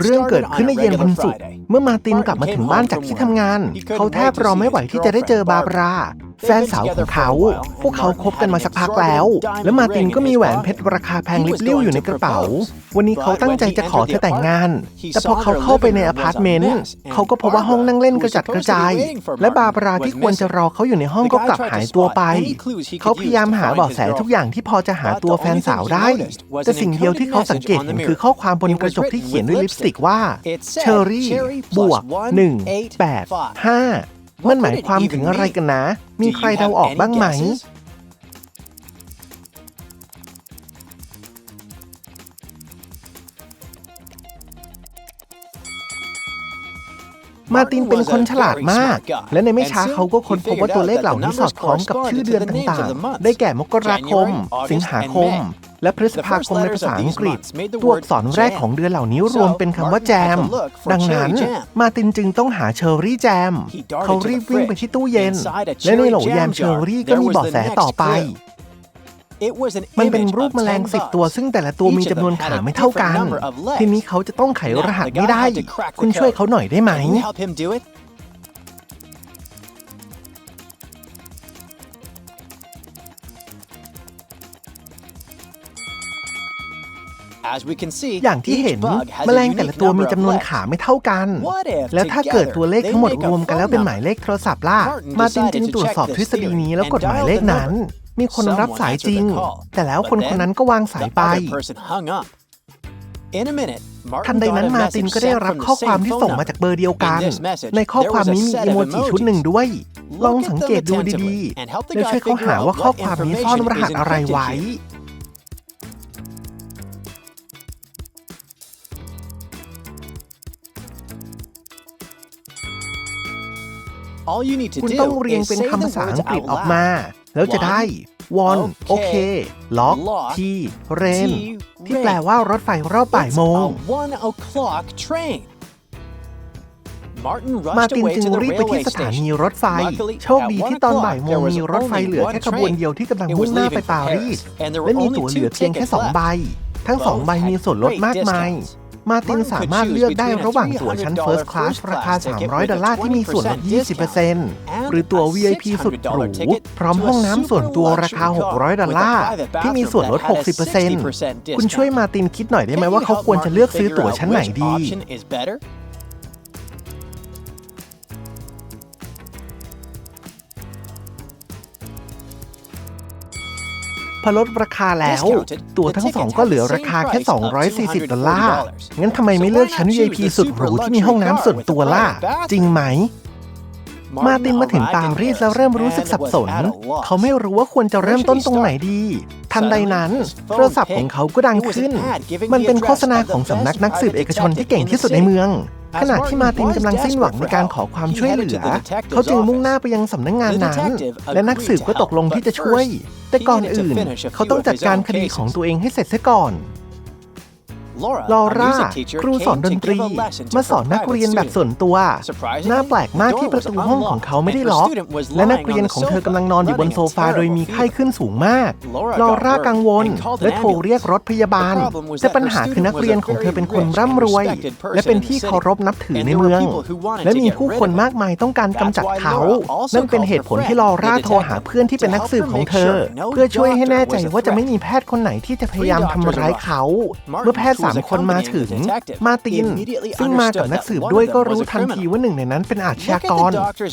เรื่องเกิดขึ้นในเย็นวันศุกร์เมื่อมาร์ตินกลับมาถึงบ้านจากที่ทำงาน เขาแทบรอไม่ไหวที่จะได้เจอบาบรา แฟนสาวของเขา พวกเขาคบกันมาสักพักแล้ว และมาร์ตินก็มีแหวนเพชรราคาแพงลิบลิ่วอยู่ในกระเป๋า วันนี้เขาตั้งใจจะขอเธอแต่งงาน แต่พอเขาเข้าไปในอพาร์ตเมนต์เขาก็พบว่าห้องนั่งเล่นกระจัดกระจาย และบาบราที่ควรจะรอเขาอยู่ในห้องก็กลับหายตัวไป เขาพยายามหาเบาะแสทุกอย่างที่พอจะหาตัวแฟนสาวได้ แต่สิ่งเดียวที่เขาสังเกตเห็นคือข้อความบนกระจกที่เขียนด้วยลิปสติกว่าเชอรี่บวก1 8 5 มันหมายความถึงอะไรกันนะ มีใครเดาออกบ้างไหม มาร์ตินเป็นคนฉลาดมาก และในไม่ช้าเขาก็ค้นพบว่าตัวเลขเหล่านี้สอดคล้องกับชื่อเดือนต่างๆ ได้แก่มกราคม สิงหาคม และพฤษภาคมในภาษาอังกฤษ ตัวอักษรแรกของเดือนเหล่านี้รวมเป็นคำว่าแจม ดังนั้น มาร์ตินจึงต้องหาเชอร์รี่แจม เขารีบวิ่งไปที่ตู้เย็น และในโหลแยมเชอร์รี่ก็มีเบาะแสต่อไปมันเป็นรูปแมลงสิบตัวซึ่งแต่ละตัวมีจำนวนขาไม่เท่ากัน ทีนี้เขาจะต้องไขรหัสไม่ได้ คุณช่วยเขาหน่อยได้ไหม อย่างที่เห็นแมลงแต่ละตัวมีจำนวนขาไม่เท่ากัน แล้วถ้าเกิดตัวเลขทั้งหมดรวมกันแล้วเป็นหมายเลขโทรศัพท์ล่ะ มาร์ตินจึงตรวจสอบทฤษฎีนี้แล้วกดหมายเลขนั้น มีคนรับสายจริง แต่แล้วคนคนนั้นก็วางสายไป ทันใดนั้นมาร์ตินก็ได้รับข้อความที่ส่งมาจากเบอร์เดียวกัน ในข้อความนี้มีอีโมจิชุดหนึ่งด้วย ลองสังเกตดูดีๆแล้วช่วยเขาหาว่าข้อความนี้ซ่อนรหัสอะไรไว้ คุณต้องเรียงเป็นคำภาษาอังกฤษออกมา แล้วจะได้วอนโอเคล็อกทีเรนที่แปลว่ารถไฟรอบบ่ายโมง มาร์ตินจึงรีบไปที่สถานีรถไฟ โชคดีที่ตอนบ่ายโมงมีรถไฟเหลือแค่ขบวนเดียวที่กำลังมุ่งหน้าไปปารีส และมีตั๋วเหลือเพียงแค่2ใบ ทั้ง2ใบมีส่วนลดมากมาย มาร์ตินสามารถเลือกได้ระหว่างตั๋วชั้น First Class ราคา 300 ดอลลาร์ที่มีส่วนลด 20%หรือตั๋ว VIP สุดหรูพร้อมห้องน้ำส่วนตัวราคา 600 ดอลลาร์ที่มีส่วนลด 60%คุณช่วยมาร์ตินคิดหน่อยได้ไหมว่าเขาควรจะเลือกซื้อตั๋วชั้นไหนดี อลดราคาแล้ว ตั๋วทั้งสองก็เหลือราคาแค่ 240 ดอลลาร์ งั้นทำไมไม่เลือกชั้น VIP สุดหรูที่มีห้องน้ำส่วนตัวล่ะ จริงไหม มาร์ตินมาถึงปารีสแล้วเริ่มรู้สึกสับสน เขาไม่รู้ว่าควรจะเริ่มต้นตรงไหนดี ทันใดนั้น โทรศัพท์ของเขาก็ดังขึ้น มันเป็นโฆษณาของสำนักนักสืบเอกชนที่เก่งที่สุดในเมือง ขณะที่มาร์ตินกำลังสิ้นหวังในการขอความช่วยเหลือ เขาจึงมุ่งหน้าไปยังสำนักงานนั้น และนักสืบก็ตกลงที่จะช่วย แต่ก่อนอื่น เขาต้องจัดการคดีของตัวเองให้เสร็จซะก่อน ลอร่าครูสอนดนตรี มาสอนนักเรียนแบบส่วนตัว น่าแปลกมากที่ประตูห้องของเขาไม่ได้ล็อก และนักเรียนของเธอกำลังนอนอยู่บนโซฟาโดยมีไข้ขึ้นสูงมาก ลอร่ากังวล และโทรเรียกรถพยาบาล แต่ปัญหาคือนักเรียนของเธอเป็นคนร่ำรวย และเป็นที่เคารพนับถือในเมือง และมีผู้คนมากมายต้องการกำจัดเขา นั่นเป็นเหตุผลที่ลอร่าโทรหาเพื่อนที่เป็นนักสืบของเธอ เพื่อช่วยให้แน่ใจว่าจะไม่มีแพทย์คนไหนที่จะพยายามทำร้ายเขา เมื่อแพทย์สามคนมาถึง มาร์ติน ซึ่งมากับนักสืบด้วยก็รู้ทันทีว่าหนึ่งในนั้นเป็นอาชญากร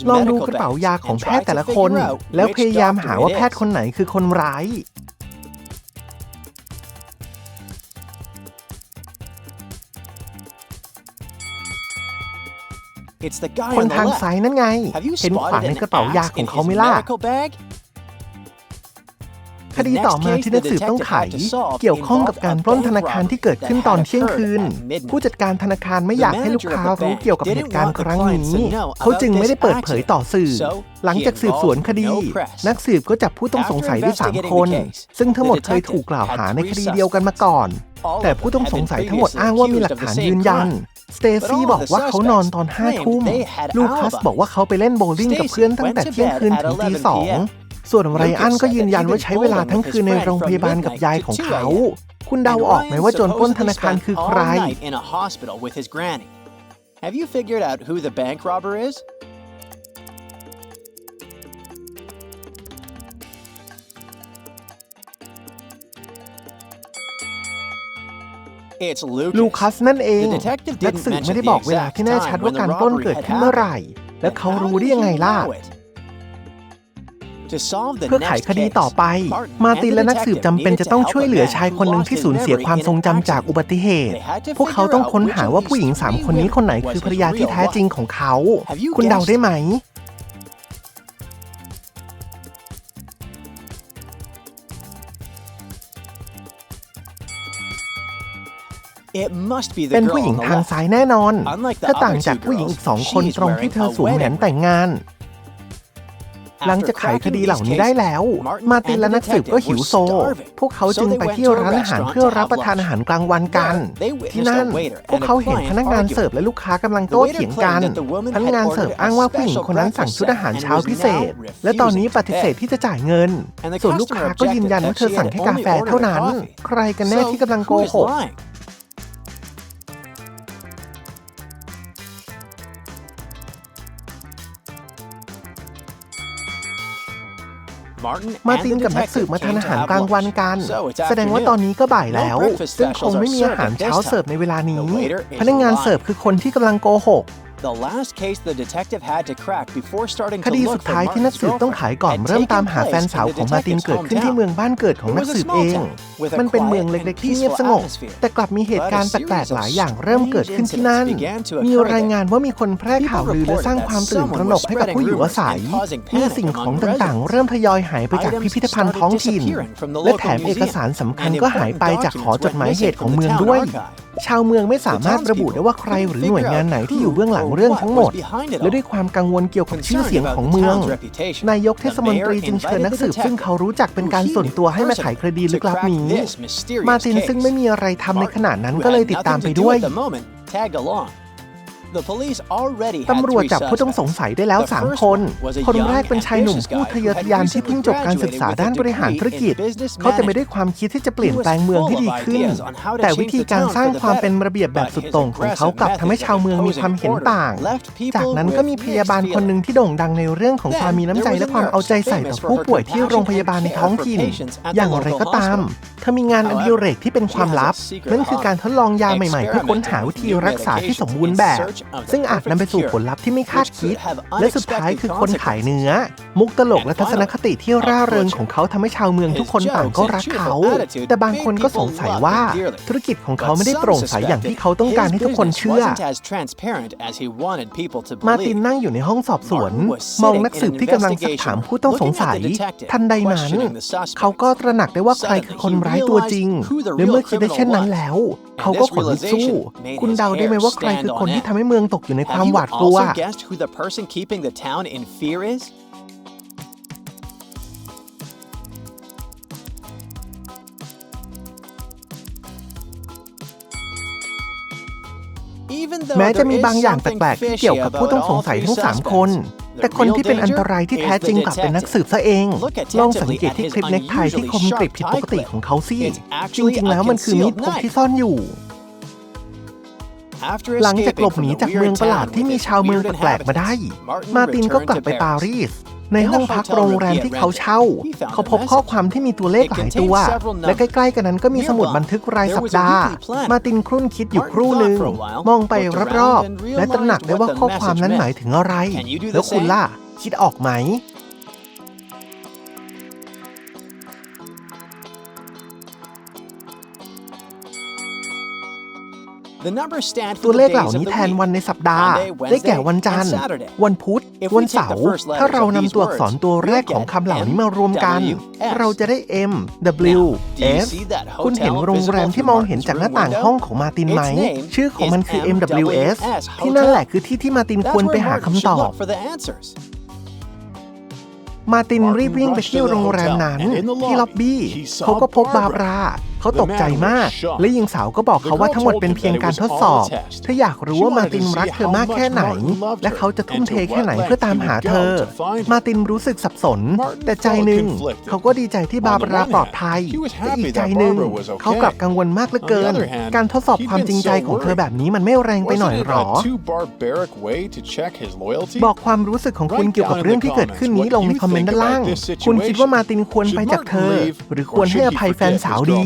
ลองดูกระเป๋ายาของแพทย์แต่ละคน แล้วพยายามหาว่าแพทย์คนไหนคือคนร้ายคนทางซ้ายนั่นไง เห็นขวานในกระเป๋ายาของเขาไหม่ล่ะค ดีต่อมาที่นักสืบต้องไข เกี่ยวข้องกับการปล้นธนาคารที่เกิดขึ้นตอนเที่ยงคืน ผู้จัดการธนาคารไม่อยากให้ลูกค้ารู้เกี่ยวกับเหตุการณ์ครั้งนี้ เขาจึงไม่ได้เปิดเผยต่อสื่อ หลังจากสืบสวนคดี นักสืบก็จับผู้ต้องสงสัยได้สามคน ซึ่งทั้งหมดเคยถูกกล่าวหาในคดีเดียวกันมาก่อน แต่ผู้ต้องสงสัยทั้งหมดอ้างว่ามีหลักฐานยืนยันสเตซี่บอกว่าเขานอนตอนห้าทุ่ม ลูคัสบอกว่าเขาไปเล่นโบว์ลิ่งกับเพื่อนตั้งแต่เที่ยงคืนถึงตีสอง ส่วนไรอันก็ยืนยันว่าใช้เวลาทั้งคืนในโรงพยาบาลกับยายของเขา คุณเดาออกไหมว่าโจรปล้นธนาคารคือใคร In a hospital with his granny. Have you figured out who the bank robber is? It's ลู Lucas. คัสนั่นเอง The detective นัก didn't สืบ mention ไม่ได้ the บอกเวลา exact ที่แน่ชัด time ว่า when การ the ปล้น robbery เกิด had ขึ้นเมื่อไหร่ happened. และเขา How รู้ did ได้ he ยังไงล่ะ เพื่อไข next คดี case, ต่อไป Martin มา and ติน the และนักสืบ detective จำเป็น needed จะ to ต้อง help ช่วย a เหลือ man ชาย who คนหนึ่ง lost ที่ his สูญเสีย memory ความ in ทรง an จำจาก accident. อุบัติเหตุ They had to พวกเขา figure ต้อง out ค้น which หา of ว่า these ผู้หญิงสาม three คนนี้คนไหน women คือ was ภรร his ยาที่ real แท้จริง wife. ของเขา Have you คุณเดา guessed? ได้ไหม It must be เป็ the น girl ผู้หญิง on the ทาง left. ซ้ายแน่นอน Unlike the ถ้าต่าง other จาก two ผู้หญิง girls, อีกสองคน she's ตรงที่ wearing เธอ a สวมแหวน wedding แต่งงาน หลัง After จากไขค cracking ดี these เหล่านี้ได้ cases, แล้ว Martin มาติน and และ the นักสืบก็ detective หิว were โซ starving. พวกเขา So จึง they ไป went ที่ to a ร้านอาหาร restaurant เพื่อ to รับ have ประทาน lunch. อาหารกลางวันกัน There, they witnessed ที่นั่น a waiter พวก and a เขาเห็น client พนักงาน arguing. เสิร์ฟและลูกค้ากำลังโต้เถียงกัน พนักงานเสิร์ฟอ้างว่าผู้หญิงคนนั้นสั่งชุดอาหารเช้าพิเศษ และตอนนี้ปฏิเสธที่จะจ่ายเงิน ส่วนลูกค้าก็ยืนยันว่าเธอสั่งแค่กาแฟเท่านั้น ใครกันแน่ที่กำลังโก Who ห is ก มาตินกับนักสืบมาทานอาหารกลางวันกัน แสดงว่าตอนนี้ก็บ่ายแล้ว ซึ่งคงไม่มีอาหารเช้าเสิร์ฟในเวลานี้ พนักงานเสิร์ฟคือคนที่กำลังโกหก The last case the detective had to crack before starting ค to ดี look สุด for ท้ายที่นัก Martin's สืบต้อง girlfriend ขายก่อน had เริ่มตาม taken หาแฟน place สาว in the ของมาติน detective's เกิดขึ้นที่ hometown. เมืองบ้านเกิดของ It นัก was a สืบ small เอง town with a มันเป็น quiet เมือง and เล็กๆที่เงียบ peaceful สงบ atmosphere. แต่กลับมีเหตุการณ์แปลกๆหลายอย่างเริ่มเกิดขึ้นที่นั่น มีรายงานว่ามีคนแพร่ข่าวลือและสร้างความตื่นตระหนกให้กับผู้อยู่อาศัย มีสิ่งของต่างๆ เริ่มทยอยหายไปจากพิพิธภัณฑ์ท้องถิ่น และแถมเอกสารสำคัญก็หายไปจากหอจดหมายเหตุของเมืองด้วยชาวเมืองไม่สามารถระบุได้ว่าใครหรือหน่วยงานไหนที่อยู่เบื้องหลังเรื่องทั้งหมด และด้วยความกังวลเกี่ยวกับชื่อเสียงของเมือง นายกเทศมนตรีจึงเชิญนักสืบซึ่งเขารู้จักเป็นการส่วนตัวให้มาไขคดีลึกลับนี้ มาตินซึ่งไม่มีอะไรทำในขณะนั้นก็เลยติดตามไปด้วย ตำรวจจับผู้ต้องสงสัยได้แล้ว 3 คน คนแรกเป็นชายหนุ่มผู้ทะเยอทะยานที่เพิ่งจบการศึกษาด้านบริหารธุรกิจ เขาจะไม่ได้ความคิดที่จะเปลี่ยนแปลงเมืองให้ดีขึ้น แต่วิธีการสร้างความเป็นระเบียบแบบสุดโต่งของเขากลับทำให้ชาวเมืองมีความเห็นต่าง จากนั้นก็มีพยาบาลคนหนึ่งที่โด่งดังในเรื่องของความมีน้ำใจและความเอาใจใส่ต่อผู้ป่วยที่โรงพยาบาลในท้องถิ่น อย่างไรก็ตาม เธอมีงานอดิเรกที่เป็นความลับ นั่นคือการทดลองยาใหม่ๆ เพื่อค้นหาวิธีรักษาที่สมบูรณ์แบบ ซึ่งอาจนำไปสู่ผลลัพธ์ที่ไม่คาดคิด และสุดท้ายคือคนขายเนื้อ มุกตลกและทัศนคติที่ร่าเริงของเขาทำให้ชาวเมืองทุกคนต่างก็รักเขา แต่บางคนก็สงสัยว่า ธุรกิจของเขาไม่ได้โปร่งใสอย่างที่เขาต้องการให้ทุกคนเชื่อ มาตินนั่งอยู่ในห้องสอบสวน มองนักสืบที่กำลังสักถามผู้ต้องสงสัย ทันใดนั้น เขาก็ตระหนักได้ว่าใครคือคนร้ายตัวจริงและเมื่อคิดได้เช่นนั้นแล้ว เขาก็ขนลุกสู้ คุณเดาได้ไหมว่าใครคือคนที่ทำให้เมืองตกอยู่ในความหวาดกลัว who the person keeping the town in fear is? Even though แม้จะ there มี is บางอย่างแป something ลกๆที่ fishy เกี่ยวกับผู้ about ต้องสง all สัย three ทั้งสามคน suspects, แต่ the คนที่ real เป็นอันต danger รายที่แท้ is จริง the กลับเป็นนักสืบ detective. ซะเอง Look ลองสัง attentively เกต at ที่ his คลิปเน็กไทที่คม unusually กริบผิดปกติ sharp ของเขาสิ It's จ actually ริงๆ แล้ว a มันคือมีด concealed พกที่ knife. ซ่อนอยู่ After หลังจากหล escaping บหนี from the จากเมือง weird ประหลาด town ที่ with มี its ชาวเมือง weird แปลกๆมาได้ inhabitants, มาตินก็ returned กลับ to ไปปา Paris. รีส ในห้องพักโรงแรมที่เขาเช่า เขาพบข้อความที่มีตัวเลขหลายตัว และใกล้ๆกันนั้นก็มีสมุดบันทึกรายสัปดาห์ มาตินครุ่นคิดอยู่ครู่หนึ่ง มองไปรอบๆ และตระหนักได้ว่าข้อความนั้นหมายถึงอะไร แล้วคุณล่ะ คิดออกไหม ตัว for เล the ขเหล่า days of นี้ the แทน week. วันในสัปดาห์ Monday, ได้แก่ Wednesday, วันจันท and ร์ Saturday. วันพุธ If we วัน take เสา the ร์ first letters ถ้าเรา of นำ these ตัวอักษร words, ตัวแรก we'll ของ get คำเหล่านี้มารวมกัน M, W, S. เราจะได้ M W Now, do you S see that คุณเห็น hotel โรงแรม visible ที่มองเห็นจากหน้าต่าง through ห้อง window? ของมาตินไหม Its name ชื่อของมันคือ is MWS MWS ที่นั่นแหละคือที่ที่มาติน That's ควรไป where หา Martin คำ should ตอบ look for the answers. มาตินรีบวิ่งไปที่โรงแรมนั้น ที่ล็อบบี้ เขาก็พบบาบรา เขาตกใจมาก และหญิงสาวก็บอกเขาว่าทั้งหมดเป็นเพียงการทดสอบ เธออยากรู้ว่ามาตินรักเธอมากแค่ไหน และเขาจะทุ่มเทแค่ไหนเพื่อตามหาเธอ มาตินรู้สึกสับสน แต่ใจหนึ่ง เขาก็ดีใจที่บาบาราปลอดภัยแต่อีกใจหนึ่ง เขากลับกังวลมากเหลือเกิน การทดสอบความจริงใจของเธอแบบนี้มันไม่แรงไปหน่อยหรอ บอกความรู้สึกของคุณเกี่ยวกับเรื่องที่เกิดขึ้นนี้ลงในคอมเมนต์ด้านล่าง คุณคิดว่ามาตินควรไปจากเธอ หรือควรให้อภัยแฟนสาวดี